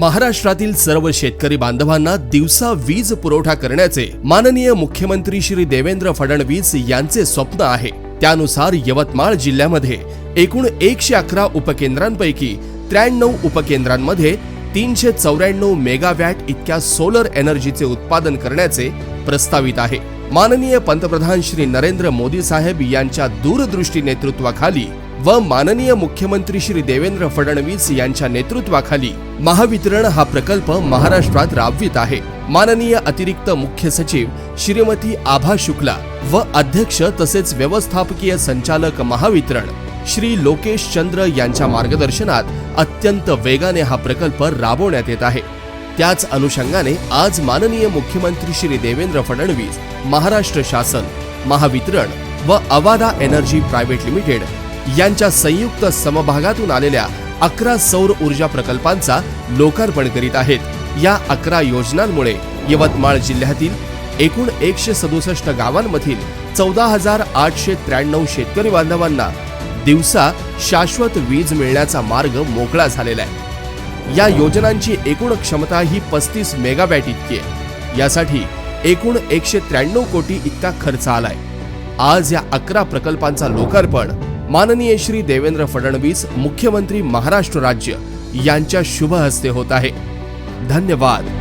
महाराष्ट्रातील सर्व शेतकरी बांधवांना दिवसा वीज पुरवठा करण्याचे माननीय मुख्यमंत्री श्री देवेंद्र फडणवीस यांचे स्वप्न आहे. त्यानुसार यवतमाळ जिल्ह्यामध्ये एकूण एकशे अकरा उपकेंद्रांपैकी त्र्याण्णव उपकेंद्रांमध्ये तीनशे चौऱ्याण्णव मेगावॅट इतक्या सोलर एनर्जीचे उत्पादन करण्याचे प्रस्तावित आहे. माननीय पंतप्रधान श्री नरेंद्र मोदी साहेब यांच्या दूरदृष्टी नेतृत्वाखाली व माननीय मुख्यमंत्री श्री देवेंद्र फडणवीस यांच्या नेतृत्वाखाली महावितरण हा प्रकल्प महाराष्ट्रात राबवित आहे. माननीय अतिरिक्त मुख्य सचिव श्रीमती आभा शुक्ला व अध्यक्ष तसेच व्यवस्थापकीय संचालक महावितरण श्री लोकेश चंद्र यांच्या मार्गदर्शनात अत्यंत वेगाने हा प्रकल्प राबवण्यात येत आहे. त्याच अनुषंगाने आज माननीय मुख्यमंत्री श्री देवेंद्र फडणवीस महाराष्ट्र शासन महावितरण व अवादा एनर्जी प्रायव्हेट लिमिटेड यांच्या संयुक्त समभागातून आलेल्या अकरा सौर ऊर्जा प्रकल्पांचा लोकार्पण करीत आहेत. या अकरा योजनांमुळे यवतमाळ जिल्ह्यातील एकूण एकशे सदुसष्ट गावांमधील चौदा हजार आठशे त्र्याण्णव शेतकरी बांधवांना दिवसा शाश्वत वीज मिळण्याचा मार्ग मोकळा झालेला आहे. या योजनांची एकूण क्षमता ही पस्तीस मेगावॅट इतकी आहे. यासाठी एकूण एकशे त्र्याण्णव कोटी इतका खर्च आलाय. आज या अकरा प्रकल्पांचा लोकार्पण माननीय श्री देवेंद्र फडणवीस मुख्यमंत्री महाराष्ट्र राज्य यांच्या शुभ हस्ते होत आहे. धन्यवाद.